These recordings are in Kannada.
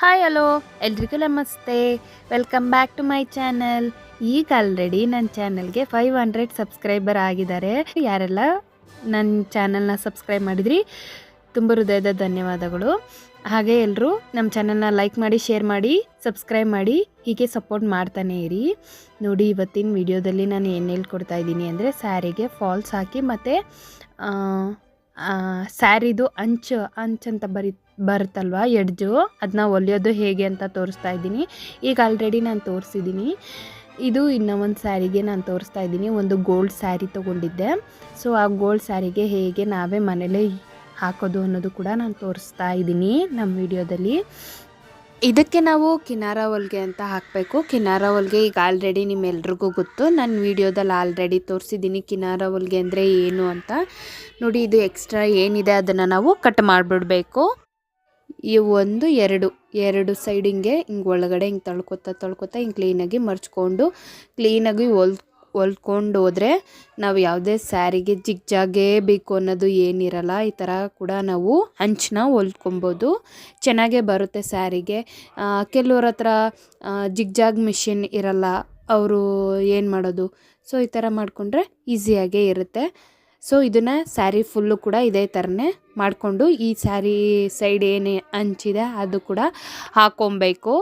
Hi, hello. ಎಲ್ರಿಗೂ ನಮಸ್ತೆ. Welcome back to my channel. ಈಗ ಆಲ್ರೆಡಿ ನನ್ನ ಚಾನಲ್ಗೆ ಫೈವ್ ಹಂಡ್ರೆಡ್ ಸಬ್ಸ್ಕ್ರೈಬರ್ ಆಗಿದ್ದಾರೆ. ಯಾರೆಲ್ಲ ನನ್ನ ಚಾನಲ್ನ ಸಬ್ಸ್ಕ್ರೈಬ್ ಮಾಡಿದ್ರಿ, ತುಂಬ ಹೃದಯದ ಧನ್ಯವಾದಗಳು. ಹಾಗೆ ಎಲ್ಲರೂ ನಮ್ಮ ಚಾನಲ್ನ ಲೈಕ್ ಮಾಡಿ ಶೇರ್ ಮಾಡಿ ಸಬ್ಸ್ಕ್ರೈಬ್ ಮಾಡಿ, ಹೀಗೆ ಸಪೋರ್ಟ್ ಮಾಡ್ತಾನೆ ಇರಿ. ನೋಡಿ, ಇವತ್ತಿನ ವಿಡಿಯೋದಲ್ಲಿ ನಾನು ಏನು ಹೇಳ್ಕೊಡ್ತಾ ಇದ್ದೀನಿ ಅಂದರೆ ಸ್ಯಾರಿಗೆ ಫಾಲ್ಸ್ ಹಾಕಿ ಮತ್ತು ಸ್ಯಾರಿದು ಅಂಚು ಅಂಚಂತ ಬರಿ ಬರುತ್ತಲ್ವ, ಎಡ್ಜು? ಅದನ್ನ ಹೊಲಿಯೋದು ಹೇಗೆ ಅಂತ ತೋರಿಸ್ತಾ ಇದ್ದೀನಿ. ಈಗ ಆಲ್ರೆಡಿ ನಾನು ತೋರಿಸಿದ್ದೀನಿ. ಇದು ಇನ್ನೂ ಒಂದು ಸ್ಯಾರಿಗೆ ನಾನು ತೋರಿಸ್ತಾ ಇದ್ದೀನಿ. ಒಂದು ಗೋಲ್ಡ್ ಸ್ಯಾರಿ ತೊಗೊಂಡಿದ್ದೆ. ಸೊ ಆ ಗೋಲ್ಡ್ ಸ್ಯಾರಿಗೆ ಹೇಗೆ ನಾವೇ ಮನೇಲೇ ಹಾಕೋದು ಅನ್ನೋದು ಕೂಡ ನಾನು ತೋರಿಸ್ತಾ ಇದ್ದೀನಿ ನಮ್ಮ ವಿಡಿಯೋದಲ್ಲಿ. ಇದಕ್ಕೆ ನಾವು ಕಿನಾರ ಹೊಲ್ಗೆ ಅಂತ ಹಾಕಬೇಕು. ಕಿನಾರ ಹೊಲ್ಗೆ ಈಗ ಆಲ್ರೆಡಿ ನಿಮ್ಮೆಲ್ರಿಗೂ ಗೊತ್ತು. ನಾನು ವಿಡಿಯೋದಲ್ಲಿ ಆಲ್ರೆಡಿ ತೋರಿಸಿದ್ದೀನಿ ಕಿನಾರ ಹೊಲ್ಗೆ ಅಂದರೆ ಏನು ಅಂತ. ನೋಡಿ, ಇದು ಎಕ್ಸ್ಟ್ರಾ ಏನಿದೆ ಅದನ್ನು ನಾವು ಕಟ್ ಮಾಡಿಬಿಡ್ಬೇಕು. ಈ ಒಂದು ಎರಡು ಎರಡು ಸೈಡಿಂಗೆ ಹಿಂಗೆ ಒಳಗಡೆ ಹಿಂಗೆ ತಳ್ಕೊತಾ ತಳ್ಕೊತಾ ಹಿಂಗೆ ಕ್ಲೀನಾಗಿ ಮರ್ಚ್ಕೊಂಡು ಕ್ಲೀನಾಗಿ ಹೊಲ್ ಹೊಲ್ಕೊಂಡು ಹೋದರೆ ನಾವು ಯಾವುದೇ ಸ್ಯಾರಿಗೆ ಜಿಗ್ಜಾಗೇ ಬೇಕು ಅನ್ನೋದು ಏನಿರಲ್ಲ, ಈ ಥರ ಕೂಡ ನಾವು ಹಂಚನ್ನ ಹೊಲ್ಕೊಬೋದು. ಚೆನ್ನಾಗೇ ಬರುತ್ತೆ ಸ್ಯಾರಿಗೆ. ಕೆಲವ್ರ ಹತ್ರ ಜಿಗ್ಜಾಗ್ ಮಿಷಿನ್ ಇರಲ್ಲ, ಅವರು ಏನು ಮಾಡೋದು? ಸೊ ಈ ಥರ ಮಾಡಿಕೊಂಡ್ರೆ ಈಸಿಯಾಗೇ ಇರುತ್ತೆ. ಸೊ ಇದನ್ನು ಸ್ಯಾರಿ ಫುಲ್ಲು ಕೂಡ ಇದೇ ಥರನೇ ಮಾಡಿಕೊಂಡು ಈ ಸ್ಯಾರಿ ಸೈಡ್ ಏನೇ ಹಂಚಿದೆ ಅದು ಕೂಡ ಹಾಕೊಬೇಕು.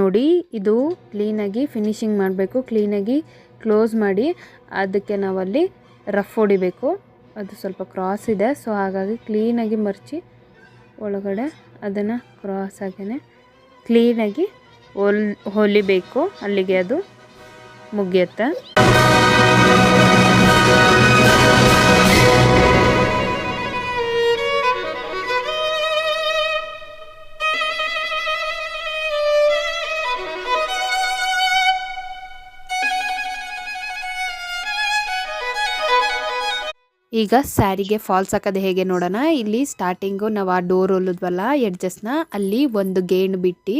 ನೋಡಿ ಇದು ಕ್ಲೀನಾಗಿ ಫಿನಿಶಿಂಗ್ ಮಾಡಬೇಕು. ಕ್ಲೀನಾಗಿ ಕ್ಲೋಸ್ ಮಾಡಿ ಅದಕ್ಕೆ ನಾವಲ್ಲಿ ರಫ್ ಹೊಡಿಬೇಕು. ಅದು ಸ್ವಲ್ಪ ಕ್ರಾಸ್ ಇದೆ, ಸೊ ಹಾಗಾಗಿ ಕ್ಲೀನಾಗಿ ಮರ್ಚಿ ಒಳಗಡೆ ಅದನ್ನು ಕ್ರಾಸ್ ಆಗೇ ಕ್ಲೀನಾಗಿ ಹೊಲ್ ಹೊಲಿಬೇಕು. ಅಲ್ಲಿಗೆ ಅದು ಮುಗಿಯುತ್ತೆ. ಈಗ ಸ್ಯಾರಿಗೆ ಫಾಲ್ಸ್ ಹಾಕೋದು ಹೇಗೆ ನೋಡೋಣ? ಇಲ್ಲಿ ಸ್ಟಾರ್ಟಿಂಗು ನಾವು ಆ ಡೋರ್ ಹೊಲಿದ್ವಲ್ಲ ಎಡ್ಜಸ್ಟ್ನ ಅಲ್ಲಿ ಒಂದು ಗೇಣು ಬಿಟ್ಟು,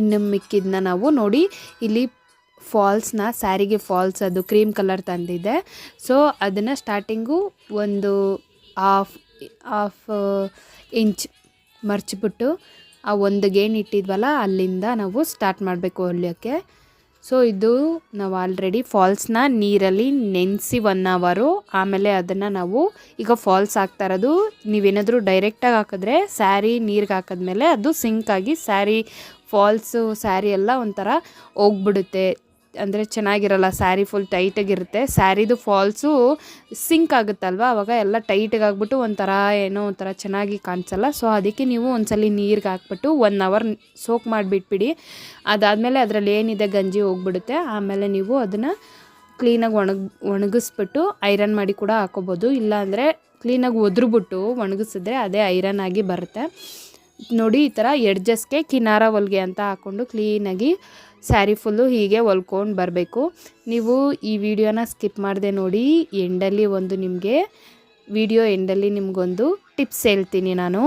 ಇನ್ನು ಮಿಕ್ಕಿದ್ನ ನಾವು ನೋಡಿ, ಇಲ್ಲಿ ಫಾಲ್ಸ್ನ ಸ್ಯಾರಿಗೆ ಫಾಲ್ಸ್ ಅದು ಕ್ರೀಮ್ ಕಲರ್ ತಂದಿದೆ. ಸೊ ಅದನ್ನು ಸ್ಟಾರ್ಟಿಂಗು ಒಂದು ಹಾಫ್ ಹಾಫ್ ಇಂಚ್ ಮರ್ಚಿಬಿಟ್ಟು, ಆ ಒಂದು ಗೇಣ್ ಇಟ್ಟಿದ್ವಲ್ಲ, ಅಲ್ಲಿಂದ ನಾವು ಸ್ಟಾರ್ಟ್ ಮಾಡಬೇಕು ಹೊಲಿಯೋಕ್ಕೆ. ಸೊ ಇದು ನಾವು ಆಲ್ರೆಡಿ ಫಾಲ್ಸ್ನ ನೀರಲ್ಲಿ ನೆನೆಸಿ ಒನ್ ಅವರು ಆಮೇಲೆ ಅದನ್ನು ನಾವು ಈಗ ಫಾಲ್ಸ್ ಹಾಕ್ತಾ ಇರೋದು, ನೀವೇನಾದರೂ ಡೈರೆಕ್ಟಾಗಿ ಹಾಕಿದ್ರೆ ಸ್ಯಾರಿ ನೀರಿಗೆ ಹಾಕಿದ್ಮೇಲೆ ಅದು ಸಿಂಕ್ ಆಗಿ ಸ್ಯಾರಿ ಫಾಲ್ಸು ಸ್ಯಾರಿ ಎಲ್ಲ ಒಂಥರ ಹೋಗ್ಬಿಡುತ್ತೆ. ಅಂದರೆ ಚೆನ್ನಾಗಿರಲ್ಲ ಸ್ಯಾರಿ ಫುಲ್ ಟೈಟಾಗಿರುತ್ತೆ ಸ್ಯಾರಿದು ಫಾಲ್ಸು ಸಿಂಕ್ ಆಗುತ್ತಲ್ವ? ಅವಾಗ ಎಲ್ಲ ಟೈಟಿಗೆ ಒಂಥರ ಏನೋ ಒಂಥರ ಚೆನ್ನಾಗಿ ಕಾಣಿಸಲ್ಲ. ಸೊ ಅದಕ್ಕೆ ನೀವು ಒಂದ್ಸಲಿ ನೀರಿಗೆ ಹಾಕ್ಬಿಟ್ಟು ಒನ್ ಅವರ್ ಸೋಕ್ ಮಾಡಿಬಿಟ್ಬಿಡಿ. ಅದಾದಮೇಲೆ ಅದರಲ್ಲಿ ಏನಿದೆ ಗಂಜಿ ಹೋಗ್ಬಿಡುತ್ತೆ. ಆಮೇಲೆ ನೀವು ಅದನ್ನು ಕ್ಲೀನಾಗಿ ಒಣಗ್, ಒಣಗಿಸ್ಬಿಟ್ಟು ಐರನ್ ಮಾಡಿ ಕೂಡ ಹಾಕೋಬೋದು. ಇಲ್ಲಾಂದರೆ ಕ್ಲೀನಾಗಿ ಒದ್ರುಬಿಟ್ಟು ಒಣಗಿಸಿದ್ರೆ ಅದೇ ಐರನ್ ಆಗಿ ಬರುತ್ತೆ. ನೋಡಿ ಈ ಥರ ಎಡ್ಜಸ್ಗೆ ಕಿನಾರ ಹೊಲಿಗೆ ಅಂತ ಹಾಕ್ಕೊಂಡು ಕ್ಲೀನಾಗಿ ಸ್ಯಾರಿ ಫುಲ್ಲು ಹೀಗೆ ಹೊಲ್ಕೊಂಡು ಬರಬೇಕು. ನೀವು ಈ ವಿಡಿಯೋನ ಸ್ಕಿಪ್ ಮಾಡದೆ ನೋಡಿ, ಎಂಡಲ್ಲಿ ಒಂದು ನಿಮಗೆ ವಿಡಿಯೋ ಎಂಡಲ್ಲಿ ನಿಮಗೊಂದು ಟಿಪ್ಸ್ ಹೇಳ್ತೀನಿ ನಾನು.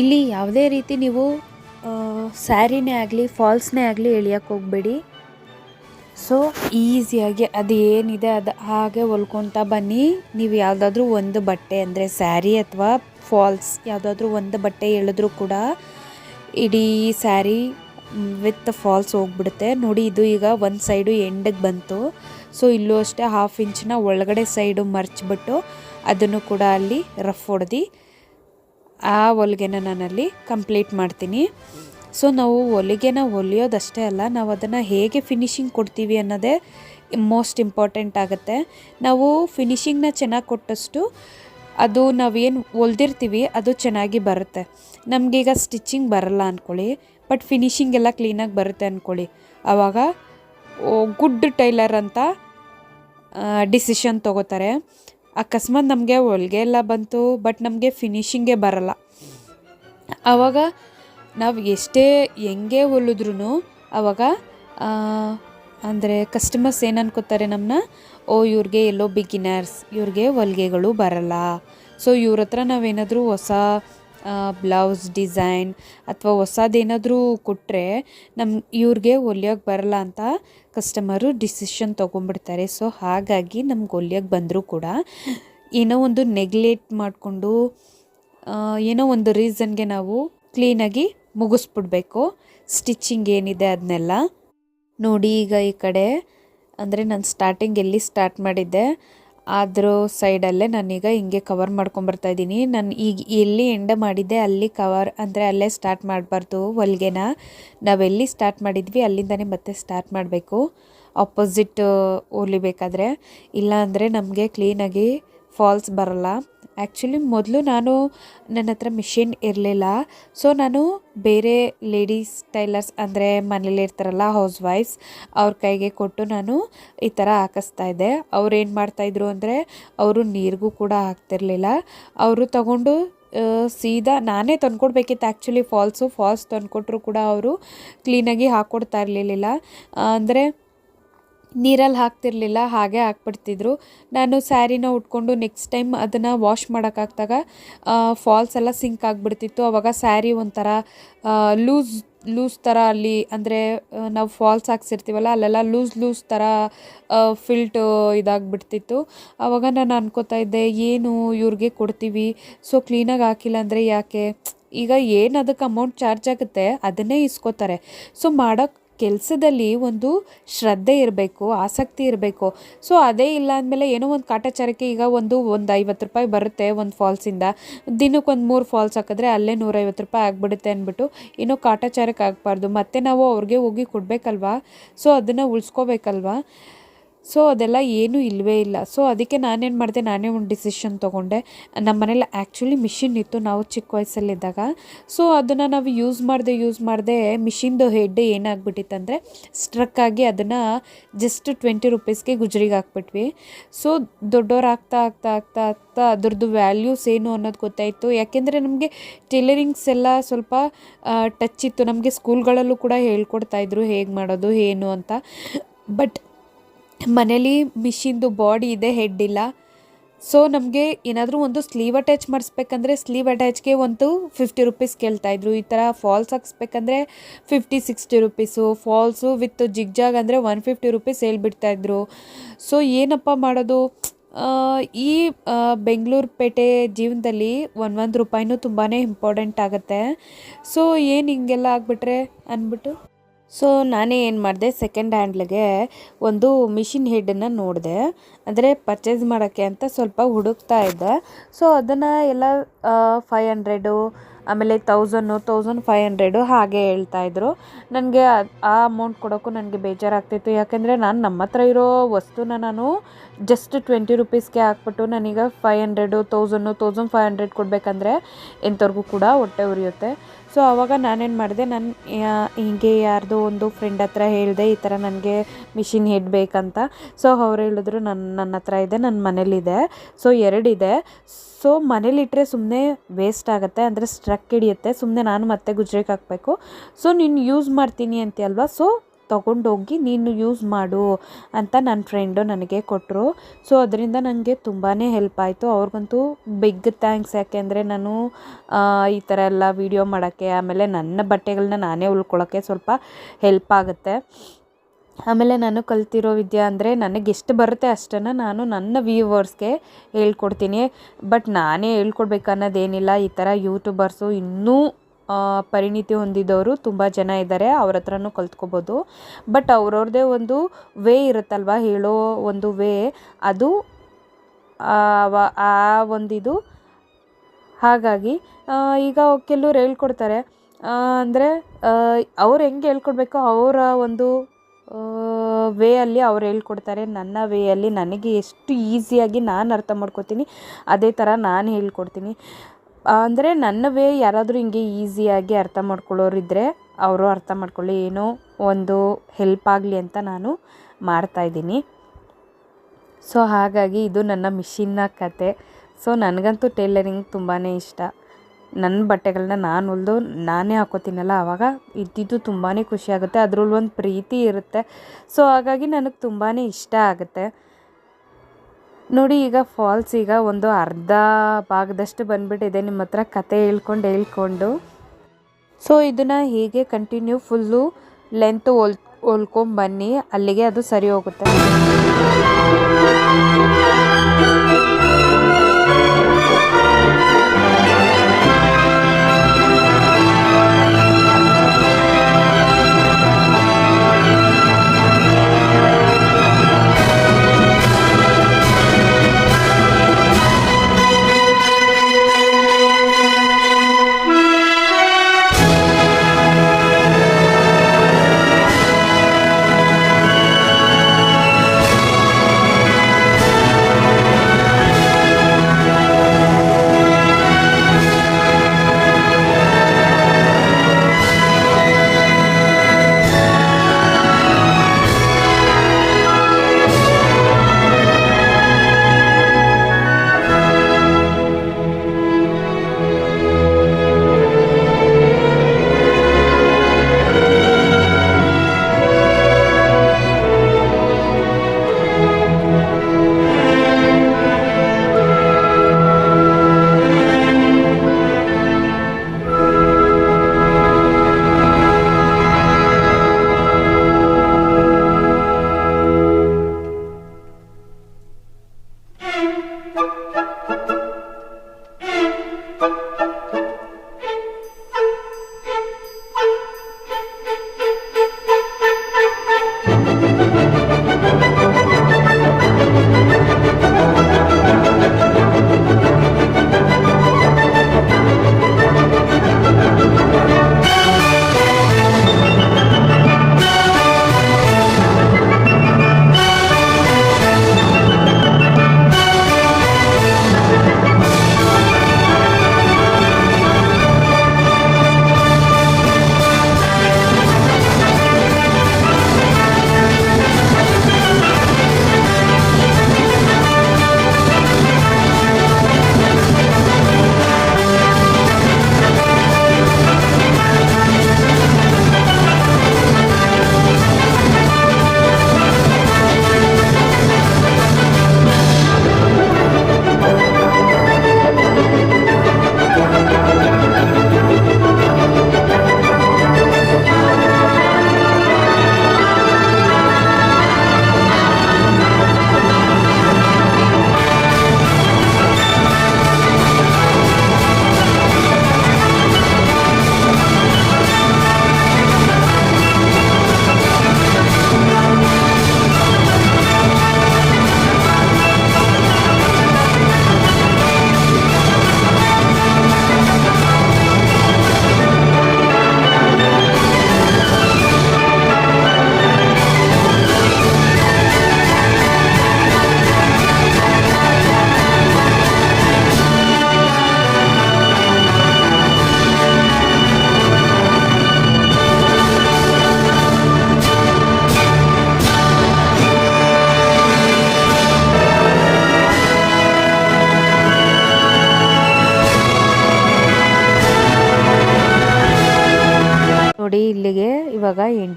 ಇಲ್ಲಿ ಯಾವುದೇ ರೀತಿ ನೀವು ಸ್ಯಾರಿನೇ ಆಗಲಿ, ಫಾಲ್ಸ್ನೇ ಆಗಲಿ ಎಳಿಯೋಕ್ಕೆ ಹೋಗಬೇಡಿ. ಸೊ ಈಸಿಯಾಗಿ ಅದು ಏನಿದೆ ಅದು ಹಾಗೆ ಹೊಲ್ಕೊತಾ ಬನ್ನಿ. ನೀವು ಯಾವುದಾದ್ರೂ ಒಂದು ಬಟ್ಟೆ ಅಂದರೆ ಸ್ಯಾರಿ ಅಥವಾ ಫಾಲ್ಸ್ ಯಾವುದಾದ್ರೂ ಒಂದು ಬಟ್ಟೆ ಎಳೆದ್ರೂ ಕೂಡ ಇಡೀ ಸ್ಯಾರಿ ವಿತ್ ಫಾಲ್ಸ್ ಹೋಗ್ಬಿಡುತ್ತೆ. ನೋಡಿ, ಇದು ಈಗ ಒಂದು ಸೈಡು ಎಂಡಿಗೆ ಬಂತು. ಸೊ ಇಲ್ಲೂ ಅಷ್ಟೇ ಹಾಫ್ ಇಂಚ್ನ ಒಳಗಡೆ ಸೈಡು ಮರ್ಚ್ಬಿಟ್ಟು ಅದನ್ನು ಕೂಡ ಅಲ್ಲಿ ರಫ್ ಹೊಡೆದು. ಆ ಹೊಲಿಗೆನ ನಾನಲ್ಲಿ ಕಂಪ್ಲೀಟ್ ಮಾಡ್ತೀನಿ. ಸೊ ನಾವು ಹೊಲಿಗೆನ ಹೊಲಿಯೋದಷ್ಟೇ ಅಲ್ಲ, ನಾವು ಅದನ್ನು ಹೇಗೆ ಫಿನಿಶಿಂಗ್ ಕೊಡ್ತೀವಿ ಅನ್ನೋದೇ ಮೋಸ್ಟ್ ಇಂಪಾರ್ಟೆಂಟ್ ಆಗುತ್ತೆ. ನಾವು ಫಿನಿಶಿಂಗ್ನ ಚೆನ್ನಾಗಿ ಕೊಟ್ಟಷ್ಟು ಅದು ನಾವೇನು ಹೊಲ್ದಿರ್ತೀವಿ ಅದು ಚೆನ್ನಾಗಿ ಬರುತ್ತೆ. ನಮಗೀಗ ಸ್ಟಿಚಿಂಗ್ ಬರಲ್ಲ ಅಂದ್ಕೊಳ್ಳಿ ಬಟ್ ಫಿನಿಶಿಂಗ್ ಎಲ್ಲ ಕ್ಲೀನಾಗಿ ಬರುತ್ತೆ ಅಂದ್ಕೊಳ್ಳಿ ಆವಾಗ ಗುಡ್ ಟೈಲರ್ ಅಂತ ಡಿಸಿಷನ್ ತೊಗೋತಾರೆ. ಅಕಸ್ಮಾತ್ ನಮಗೆ ಹೊಲಿಗೆ ಎಲ್ಲ ಬಂತು ಬಟ್ ನಮಗೆ ಫಿನಿಶಿಂಗೇ ಬರಲ್ಲ. ಆವಾಗ ನಾವು ಎಷ್ಟೇ ಹೆಂಗೆ ಹೊಲಿದ್ರೂ ಆವಾಗ ಅಂದರೆ ಕಸ್ಟಮರ್ಸ್ ಏನು ಅನ್ಕೋತಾರೆ ನಮ್ಮನ್ನ ಓ, ಇವ್ರಿಗೆ ಎಲ್ಲೋ ಬಿಗಿನರ್ಸ್ ಇವ್ರಿಗೆ ಹೊಲಿಗೆಗಳು ಬರಲ್ಲ. ಸೊ ಇವ್ರ ಹತ್ರ ನಾವೇನಾದರೂ ಹೊಸ ಬ್ಲೌಸ್ ಡಿಸೈನ್ ಅಥವಾ ಹೊಸದೇನಾದರೂ ಕೊಟ್ಟರೆ ನಮ್ಮ ಇವ್ರಿಗೆ ಹೊಲಿಯೋಕೆ ಬರಲ್ಲ ಅಂತ ಕಸ್ಟಮರು ಡಿಸಿಷನ್ ತೊಗೊಂಡ್ಬಿಡ್ತಾರೆ ಸೊ, ಹಾಗಾಗಿ ನಮ್ಗೆ ಹೊಲಿಯೋಕೆ ಬಂದರೂ ಕೂಡ ಏನೋ ಒಂದು ನೆಗ್ಲೆಕ್ಟ್ ಮಾಡಿಕೊಂಡು ಏನೋ ಒಂದು ರೀಸನ್ಗೆ ನಾವು ಕ್ಲೀನಾಗಿ ಮುಗಿಸ್ಬಿಡ್ಬೇಕು. ಸ್ಟಿಚಿಂಗ್ ಏನಿದೆ ಅದನ್ನೆಲ್ಲ ನೋಡಿ ಈಗ ಈ ಕಡೆ, ಅಂದರೆ ನಾನು ಸ್ಟಾರ್ಟಿಂಗ್ ಎಲ್ಲಿ ಸ್ಟಾರ್ಟ್ ಮಾಡಿದ್ದೆ ಅದ್ರ ಸೈಡಲ್ಲೇ ನಾನೀಗ ಹಿಂಗೆ ಕವರ್ ಮಾಡ್ಕೊಂಬರ್ತಾ ಇದ್ದೀನಿ. ನಾನು ಈಗ ಎಲ್ಲಿ ಎಂಡ ಮಾಡಿದ್ದೆ ಅಲ್ಲಿ ಕವರ್ ಅಂದರೆ ಅಲ್ಲೇ ಸ್ಟಾರ್ಟ್ ಮಾಡಬಾರ್ದು ಹೊಲ್ಗೆನ. ನಾವೆಲ್ಲಿ ಸ್ಟಾರ್ಟ್ ಮಾಡಿದ್ವಿ ಅಲ್ಲಿಂದನೇ ಮತ್ತೆ ಸ್ಟಾರ್ಟ್ ಮಾಡಬೇಕು. ಆಪೋಸಿಟ್ ಹೊಲಿಬೇಕಾದ್ರೆ ಇಲ್ಲಾಂದರೆ ನಮಗೆ ಕ್ಲೀನಾಗಿ ಫಾಲ್ಸ್ ಬರಲ್ಲ. ಆ್ಯಕ್ಚುಲಿ ಮೊದಲು ನಾನು ನನ್ನ ಹತ್ರ ಮಿಷಿನ್ ಇರಲಿಲ್ಲ. ಸೊ ನಾನು ಬೇರೆ ಲೇಡೀಸ್ ಟೈಲರ್ಸ್ ಅಂದರೆ ಮನೇಲಿ ಇರ್ತಾರಲ್ಲ ಹೌಸ್ ವೈಫ್ಸ್ ಅವ್ರ ಕೈಗೆ ಕೊಟ್ಟು ನಾನು ಈ ಥರ ಹಾಕಿಸ್ತಾ ಇದ್ದೆ. ಅವ್ರು ಏನು ಮಾಡ್ತಾಯಿದ್ರು ಅಂದರೆ, ಅವರು ನೀರಿಗೂ ಕೂಡ ಹಾಕ್ತಿರ್ಲಿಲ್ಲ. ಅವರು ತಗೊಂಡು ಸೀದಾ ನಾನೇ ತಂದ್ಕೊಡ್ಬೇಕಿತ್ತು. ಆ್ಯಕ್ಚುಲಿ ಫಾಲ್ಸು ಫಾಲ್ಸ್ ತಂದುಕೊಟ್ರು ಕೂಡ ಅವರು ಕ್ಲೀನಾಗಿ ಹಾಕ್ಕೊಡ್ತಾ ಇರಲಿಲ್ಲ. ಅಂದರೆ ನೀರಲ್ಲಿ ಹಾಕ್ತಿರ್ಲಿಲ್ಲ, ಹಾಗೆ ಹಾಕ್ಬಿಡ್ತಿದ್ರು. ನಾನು ಸ್ಯಾರಿನ ಉಟ್ಕೊಂಡು ನೆಕ್ಸ್ಟ್ ಟೈಮ್ ಅದನ್ನು ವಾಶ್ ಮಾಡೋಕ್ಕಾಗ್ದಾಗ ಫಾಲ್ಸ್ ಎಲ್ಲ ಸಿಂಕ್ ಆಗಿಬಿಡ್ತಿತ್ತು. ಅವಾಗ ಸ್ಯಾರಿ ಒಂಥರ ಲೂಸ್ ಲೂಸ್ ಥರ ಅಲ್ಲಿ, ಅಂದರೆ ನಾವು ಫಾಲ್ಸ್ ಹಾಕ್ಸಿರ್ತೀವಲ್ಲ, ಅಲ್ಲೆಲ್ಲ ಲೂಸ್ ಲೂಸ್ ಥರ ಫಿಲ್ಟ್ ಇದಾಗ್ಬಿಡ್ತಿತ್ತು. ಆವಾಗ ನಾನು ಅನ್ಕೋತಾ ಇದ್ದೆ, ಏನು ಇವ್ರಿಗೆ ಕೊಡ್ತೀವಿ? ಸೊ ಕ್ಲೀನಾಗಿ ಹಾಕಿಲ್ಲ ಅಂದರೆ ಯಾಕೆ? ಈಗ ಏನು ಅದಕ್ಕೆ ಅಮೌಂಟ್ ಚಾರ್ಜ್ ಆಗುತ್ತೆ, ಅದನ್ನೇ ಇಸ್ಕೋತಾರೆ. ಸೊ ಮಾಡೋಕ್ಕೆ ಕೆಲಸದಲ್ಲಿ ಒಂದು ಶ್ರದ್ಧೆ ಇರಬೇಕು, ಆಸಕ್ತಿ ಇರಬೇಕು. ಸೊ ಅದೇ ಇಲ್ಲ ಅಂದಮೇಲೆ ಏನೋ ಒಂದು ಕಾಟಾಚಾರಕ್ಕೆ ಈಗ ಒಂದು ಒಂದು ಐವತ್ತು ರೂಪಾಯಿ ಬರುತ್ತೆ ಒಂದು ಫಾಲ್ಸಿಂದ. ದಿನಕ್ಕೆ ಒಂದು ಮೂರು ಫಾಲ್ಸ್ ಹಾಕಿದ್ರೆ ಅಲ್ಲೇ ನೂರೈವತ್ತು ರೂಪಾಯಿ ಆಗಿಬಿಡುತ್ತೆ ಅಂದ್ಬಿಟ್ಟು ಇನ್ನೂ ಕಾಟಾಚಾರಕ್ಕೆ ಆಗಬಾರ್ದು. ಮತ್ತೆ ನಾವು ಅವ್ರಿಗೆ ಹೋಗಿ ಕೊಡಬೇಕಲ್ವಾ? ಸೊ ಅದನ್ನು ಉಳಿಸ್ಕೋಬೇಕಲ್ವಾ? ಸೊ ಅದೆಲ್ಲ ಏನೂ ಇಲ್ಲವೇ ಇಲ್ಲ. ಸೊ ಅದಕ್ಕೆ ನಾನೇನು ಮಾಡಿದೆ, ನಾನೇ ಒಂದು ಡಿಸಿಷನ್ ತೊಗೊಂಡೆ. ನಮ್ಮ ಮನೇಲಿ ಆ್ಯಕ್ಚುಲಿ ಮಿಷಿನ್ ಇತ್ತು, ನಾವು ಚಿಕ್ಕ ವಯಸ್ಸಲ್ಲಿದ್ದಾಗ. ಸೊ ಅದನ್ನು ನಾವು ಯೂಸ್ ಮಾಡಿದೆ ಯೂಸ್ ಮಾಡಿದೆ ಮಿಷಿನ್ದು ಹೆಡ್ ಏನಾಗ್ಬಿಟ್ಟಿತ್ತಂದರೆ ಸ್ಟ್ರಕ್ ಆಗಿ ಅದನ್ನು ಜಸ್ಟ್ ಟ್ವೆಂಟಿ ರುಪೀಸ್ಗೆ ಗುಜರಿಗೆ ಹಾಕ್ಬಿಟ್ವಿ. ಸೊ ದೊಡ್ಡವ್ರು ಆಗ್ತಾ ಆಗ್ತಾ ಆಗ್ತಾ ಆಗ್ತಾ ಅದ್ರದ್ದು ವ್ಯಾಲ್ಯೂಸ್ ಏನು ಅನ್ನೋದು ಗೊತ್ತಾಯಿತು. ಯಾಕೆಂದರೆ ನಮಗೆ ಟೈಲರಿಂಗ್ಸ್ ಎಲ್ಲ ಸ್ವಲ್ಪ ಟಚ್ ಇತ್ತು. ನಮಗೆ ಸ್ಕೂಲ್ಗಳಲ್ಲೂ ಕೂಡ ಹೇಳ್ಕೊಡ್ತಾಯಿದ್ರು ಹೇಗೆ ಮಾಡೋದು, ಏನು ಅಂತ. ಬಟ್ ಮನೇಲಿ ಮಿಷಿನ್ದು ಬಾಡಿ ಇದೆ ಹೆಡ್ ಇಲ್ಲ. ಸೊ ನಮಗೆ ಏನಾದರೂ ಒಂದು ಸ್ಲೀವ್ ಅಟ್ಯಾಚ್ ಮಾಡಿಸ್ಬೇಕಂದ್ರೆ ಸ್ಲೀವ್ ಅಟ್ಯಾಚ್ಗೆ ಒಂದು ಫಿಫ್ಟಿ ರುಪೀಸ್ ಕೇಳ್ತಾಯಿದ್ರು. ಈ ಥರ falls ಹಾಕ್ಸ್ಬೇಕಂದ್ರೆ fifty sixty rupees falls with zigzag ಅಂದರೆ ಒನ್ ಫಿಫ್ಟಿ ರುಪೀಸ್ ಹೇಳ್ಬಿಡ್ತಾಯಿದ್ರು. ಸೊ ಏನಪ್ಪ ಮಾಡೋದು? ಈ ಬೆಂಗಳೂರು ಪೇಟೆ ಜೀವನದಲ್ಲಿ ಒಂದು ಒಂದು ರೂಪಾಯಿನೂ ತುಂಬಾ ಇಂಪಾರ್ಟೆಂಟ್ ಆಗುತ್ತೆ. ಸೊ ಏನು ಹಿಂಗೆಲ್ಲ ಆಗಿಬಿಟ್ರೆ ಅಂದ್ಬಿಟ್ಟು? ಸೊ ನಾನೇ ಏನು ಮಾಡಿದೆ ಸೆಕೆಂಡ್ ಹ್ಯಾಂಡ್ಲಿಗೆ ಒಂದು ಮಿಷಿನ್ ಹೆಡನ್ನು ನೋಡಿದೆ. ಅಂದರೆ ಪರ್ಚೇಸ್ ಮಾಡೋಕ್ಕೆ ಅಂತ ಸ್ವಲ್ಪ ಹುಡುಕ್ತಾ ಇದ್ದೆ. ಸೊ ಅದನ್ನು ಎಲ್ಲ ಫೈವ್ ಹಂಡ್ರೆಡು ಆಮೇಲೆ ತೌಸನ್ನು ತೌಸಂಡ್ ಫೈವ್ ಹಂಡ್ರೆಡು ಹಾಗೆ ಹೇಳ್ತಾಯಿದ್ರು ನನಗೆ ಆ ಅಮೌಂಟ್ ಕೊಡೋಕ್ಕೂ ನನಗೆ ಬೇಜಾರಾಗ್ತಿತ್ತು. ಯಾಕೆಂದರೆ ನಾನು ನಮ್ಮ ಹತ್ರ ಇರೋ ವಸ್ತುನ ನಾನು ಜಸ್ಟ್ ಟ್ವೆಂಟಿ ರುಪೀಸ್ಗೆ ಹಾಕ್ಬಿಟ್ಟು ನಾನೀಗ five hundred thousand thousand five hundred ಕೊಡಬೇಕಂದ್ರೆ ಎಂಥವ್ರಿಗೂ ಕೂಡ ಹೊಟ್ಟೆ ಉರಿಯುತ್ತೆ. ಸೊ ಆವಾಗ ನಾನೇನು ಮಾಡಿದೆ, ನಾನು ಹೀಗೆ ಯಾರ್ದೋ ಒಂದು ಫ್ರೆಂಡ್ ಹತ್ರ ಹೇಳಿದೆ, ಈ ಥರ ನನಗೆ ಮಿಷಿನ್ ಹೆಡ್ ಬೇಕಂತ. ಸೊ ಅವ್ರು ಹೇಳಿದ್ರು ನನ್ನ ನನ್ನ ಹತ್ರ ಇದೆ ನನ್ನ ಮನೇಲಿದೆ. ಸೊ ಎರಡಿದೆ ಸೊ ಮನೇಲಿಟ್ಟರೆ ಸುಮ್ಮನೆ ವೇಸ್ಟ್ ಆಗುತ್ತೆ, ಅಂದರೆ ಸ್ಟ್ರಕ್ ಹಿಡಿಯುತ್ತೆ. ಸುಮ್ಮನೆ ನಾನು ಮತ್ತೆ ಗುಜ್ರಿಗೆ ಹಾಕಬೇಕು. ಸೊ ನೀನು ಯೂಸ್ ಮಾಡ್ತೀನಿ ಅಂತೀಯಲ್ವಾ? ಸೊ ತೊಗೊಂಡೋಗಿ ನೀನು ಯೂಸ್ ಮಾಡು ಅಂತ ನನ್ನ ಫ್ರೆಂಡು ನನಗೆ ಕೊಟ್ಟರು ಸೊ ಅದರಿಂದ ನನಗೆ ತುಂಬಾ ಹೆಲ್ಪ್ ಆಯಿತು. ಅವ್ರಿಗಂತೂ ಬಿಗ್ ಥ್ಯಾಂಕ್ಸ್ ಯಾಕೆಂದರೆ ನಾನು ಈ ಥರ ಎಲ್ಲ ವೀಡಿಯೋ ಮಾಡೋಕ್ಕೆ, ಆಮೇಲೆ ನನ್ನ ಬಟ್ಟೆಗಳನ್ನ ನಾನೇ ಉಳ್ಕೊಳ್ಳೋಕ್ಕೆ ಸ್ವಲ್ಪ ಹೆಲ್ಪ್ ಆಗುತ್ತೆ. ಆಮೇಲೆ ನಾನು ಕಲ್ತಿರೋ ವಿದ್ಯೆ ಅಂದರೆ ನನಗೆ ಎಷ್ಟು ಬರುತ್ತೆ ಅಷ್ಟನ್ನು ನಾನು ನನ್ನ ವ್ಯೂವರ್ಸ್ಗೆ ಹೇಳ್ಕೊಡ್ತೀನಿ. ಬಟ್ ನಾನೇ ಹೇಳ್ಕೊಡ್ಬೇಕನ್ನೋದೇನಿಲ್ಲ. ಈ ಥರ ಯೂಟ್ಯೂಬರ್ಸು ಇನ್ನೂ ಪರಿಣಿತಿ ಹೊಂದಿದವರು ತುಂಬ ಜನ ಇದ್ದಾರೆ, ಅವ್ರ ಹತ್ರನೂ ಕಲ್ತ್ಕೋಬೋದು. ಬಟ್ ಅವ್ರವ್ರದ್ದೇ ಒಂದು ವೇ ಇರುತ್ತಲ್ವ, ಹೇಳೋ ಒಂದು ವೇ, ಅದು ಆ ಆ ಒಂದಿದು. ಹಾಗಾಗಿ ಈಗ ಕೆಲವ್ರು ಹೇಳ್ಕೊಡ್ತಾರೆ ಅಂದರೆ ಅವ್ರು ಹೆಂಗೆ ಹೇಳ್ಕೊಡ್ಬೇಕು, ಅವರ ಒಂದು ವೇ ಅಲ್ಲಿ ಅವ್ರು ಹೇಳ್ಕೊಡ್ತಾರೆ, ನನ್ನ ವೇಯಲ್ಲಿ ನನಗೆ ಎಷ್ಟು ಈಸಿಯಾಗಿ ನಾನು ಅರ್ಥ ಮಾಡ್ಕೋತೀನಿ, ಅದೇ ಥರ ನಾನು ಹೇಳ್ಕೊಡ್ತೀನಿ. ಅಂದರೆ ನನ್ನ ವೇ ಯಾರಾದರೂ ಹಿಂಗೆ ಈಸಿಯಾಗಿ ಅರ್ಥ ಮಾಡ್ಕೊಳ್ಳೋರಿದ್ದರೆ ಅವರು ಅರ್ಥ ಮಾಡ್ಕೊಳ್ಳಿ, ಏನೋ ಒಂದು ಹೆಲ್ಪ್ ಆಗಲಿ ಅಂತ ನಾನು ಮಾಡ್ತಾಯಿದ್ದೀನಿ ಸೊ ಹಾಗಾಗಿ ಇದು ನನ್ನ ಮಿಷಿನ್ನ ಕತೆ. ಸೊ ನನಗಂತೂ ಟೈಲರಿಂಗ್ ತುಂಬಾ ಇಷ್ಟ. ನನ್ನ ಬಟ್ಟೆಗಳನ್ನ ನಾನು ಹೊಲ್ದು ನಾನೇ ಹಾಕೋತೀನಲ್ಲ ಆವಾಗ ಇದ್ದಿದ್ದು ತುಂಬಾ ಖುಷಿ ಆಗುತ್ತೆ. ಅದ್ರಲ್ಲಿ ಒಂದು ಪ್ರೀತಿ ಇರುತ್ತೆ. ಸೊ ಹಾಗಾಗಿ ನನಗೆ ತುಂಬಾ ಇಷ್ಟ ಆಗುತ್ತೆ. ನೋಡಿ, ಈಗ ಫಾಲ್ಸ್ ಈಗ ಒಂದು ಅರ್ಧ ಭಾಗದಷ್ಟು ಬಂದ್ಬಿಟ್ಟಿದೆ. ನಿಮ್ಮ ಹತ್ರ ಕತೆ ಹೇಳ್ಕೊಂಡು ಹೇಳ್ಕೊಂಡು. ಸೊ ಇದನ್ನು ಹೀಗೆ ಕಂಟಿನ್ಯೂ ಫುಲ್ಲು ಲೆಂತ್ ಹೊಲ್ ಹೊಲ್ಕೊಂಬನ್ನಿ ಅಲ್ಲಿಗೆ ಅದು ಸರಿ ಹೋಗುತ್ತೆ.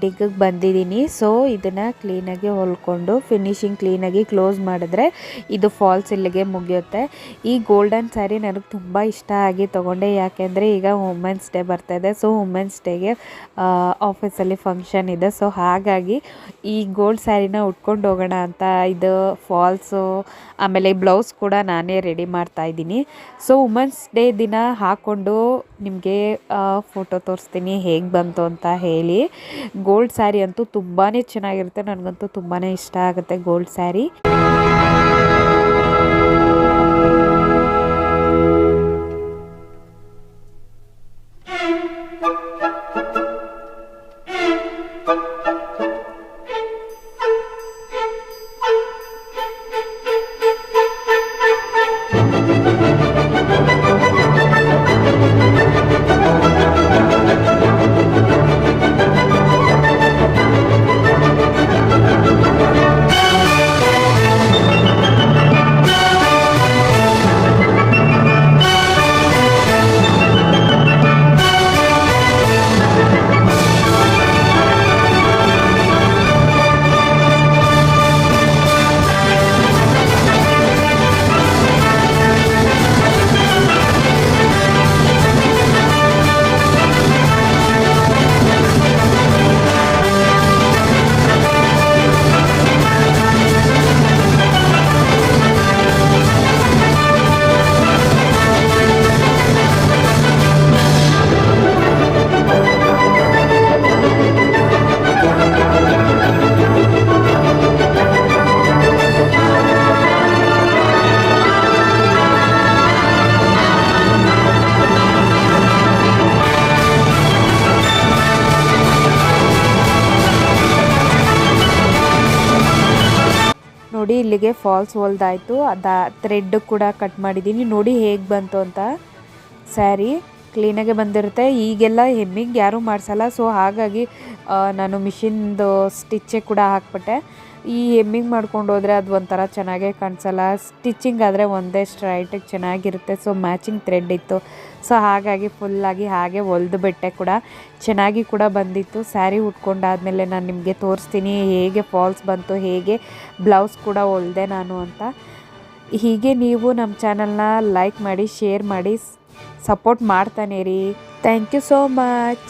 ಎಂಡಿಗೆ ಬಂದಿದ್ದೀನಿ. ಸೊ ಇದನ್ನು ಕ್ಲೀನಾಗಿ ಹೊಲ್ಕೊಂಡು ಫಿನಿಶಿಂಗ್ ಕ್ಲೀನಾಗಿ ಕ್ಲೋಸ್ ಮಾಡಿದ್ರೆ ಇದು ಫಾಲ್ಸ್ ಇಲ್ಲಿಗೆ ಮುಗಿಯುತ್ತೆ. ಈ ಗೋಲ್ಡನ್ ಸ್ಯಾರಿ ನನಗೆ ತುಂಬ ಇಷ್ಟ ಆಗಿ ತೊಗೊಂಡೆ. ಯಾಕೆಂದರೆ ಈಗ ವುಮೆನ್ಸ್ ಡೇ ಬರ್ತಾಯಿದೆ ಸೊ ವುಮೆನ್ಸ್ ಡೇಗೆ ಆಫೀಸಲ್ಲಿ ಫಂಕ್ಷನ್ ಇದೆ. ಸೊ ಹಾಗಾಗಿ ಈ ಗೋಲ್ಡ್ ಸ್ಯಾರಿನ ಉಟ್ಕೊಂಡು ಹೋಗೋಣ ಅಂತ ಇದು ಫಾಲ್ಸು ಆಮೇಲೆ ಬ್ಲೌಸ್ ಕೂಡ ನಾನೇ ರೆಡಿ ಮಾಡ್ತಾ ಇದ್ದೀನಿ. ಸೊ ವುಮೆನ್ಸ್ ಡೇ ದಿನ ಹಾಕ್ಕೊಂಡು ನಿಮಗೆ ಫೋಟೋ ತೋರಿಸ್ತೀನಿ. ಹೇಗೆ ಬಂತು ಅಂತ ಹೇಳಿ. ಗೋಲ್ಡ್ ಸ್ಯಾರಿ ಅಂತೂ ತುಂಬಾ ಚೆನ್ನಾಗಿರುತ್ತೆ. ನನಗಂತೂ ತುಂಬಾ ಇಷ್ಟ ಆಗುತ್ತೆ ಗೋಲ್ಡ್ ಸ್ಯಾರಿ. ನೋಡಿ ಇಲ್ಲಿಗೆ ಫಾಲ್ಸ್ ಹೊಲ್ದಾಯಿತು. ಅದ ಥ್ರೆಡ್ ಕೂಡ ಕಟ್ ಮಾಡಿದ್ದೀನಿ ನೋಡಿ ಹೇಗೆ ಬಂತು ಅಂತ. ಸ್ಯಾರಿ ಕ್ಲೀನಾಗೆ ಬಂದಿರುತ್ತೆ. ಈಗೆಲ್ಲ ಹೆಮ್ಮಿಗೆ ಯಾರೂ ಮಾಡಿಸಲ್ಲ. ಸೊ ಹಾಗಾಗಿ ನಾನು ಮಿಷಿನ್ದು ಸ್ಟಿಚ್ಚೇ ಕೂಡ ಹಾಕ್ಬಿಟ್ಟೆ. ಈ ಎಮ್ಮಿಂಗ್ ಮಾಡ್ಕೊಂಡು ಹೋದರೆ ಅದು ಒಂಥರ ಚೆನ್ನಾಗೇ ಕಾಣಿಸಲ್ಲ. ಸ್ಟಿಚಿಂಗ್ ಆದರೆ ಒಂದೇ ಸ್ಟ್ರೈಟಾಗಿ ಚೆನ್ನಾಗಿರುತ್ತೆ. ಸೊ ಮ್ಯಾಚಿಂಗ್ ಥ್ರೆಡ್ ಇತ್ತು. ಸೊ ಹಾಗಾಗಿ ಫುಲ್ಲಾಗಿ ಹಾಗೆ ಹೊಲ್ದು ಬಿಟ್ಟೆ ಕೂಡ. ಚೆನ್ನಾಗಿ ಕೂಡ ಬಂದಿತ್ತು. ಸ್ಯಾರಿ ಉಟ್ಕೊಂಡಾದಮೇಲೆ ನಾನು ನಿಮಗೆ ತೋರಿಸ್ತೀನಿ. ಹೇಗೆ ಫಾಲ್ಸ್ ಬಂತು, ಹೇಗೆ ಬ್ಲೌಸ್ ಕೂಡ ಹೊಲ್ದೆ ನಾನು ಅಂತ. ಹೀಗೆ ನೀವು ನಮ್ಮ ಚಾನಲ್ನ ಲೈಕ್ ಮಾಡಿ ಶೇರ್ ಮಾಡಿ ಸಪೋರ್ಟ್ ಮಾಡ್ತಾನೆ ರೀ ಥ್ಯಾಂಕ್ ಯು ಸೋ ಮಚ್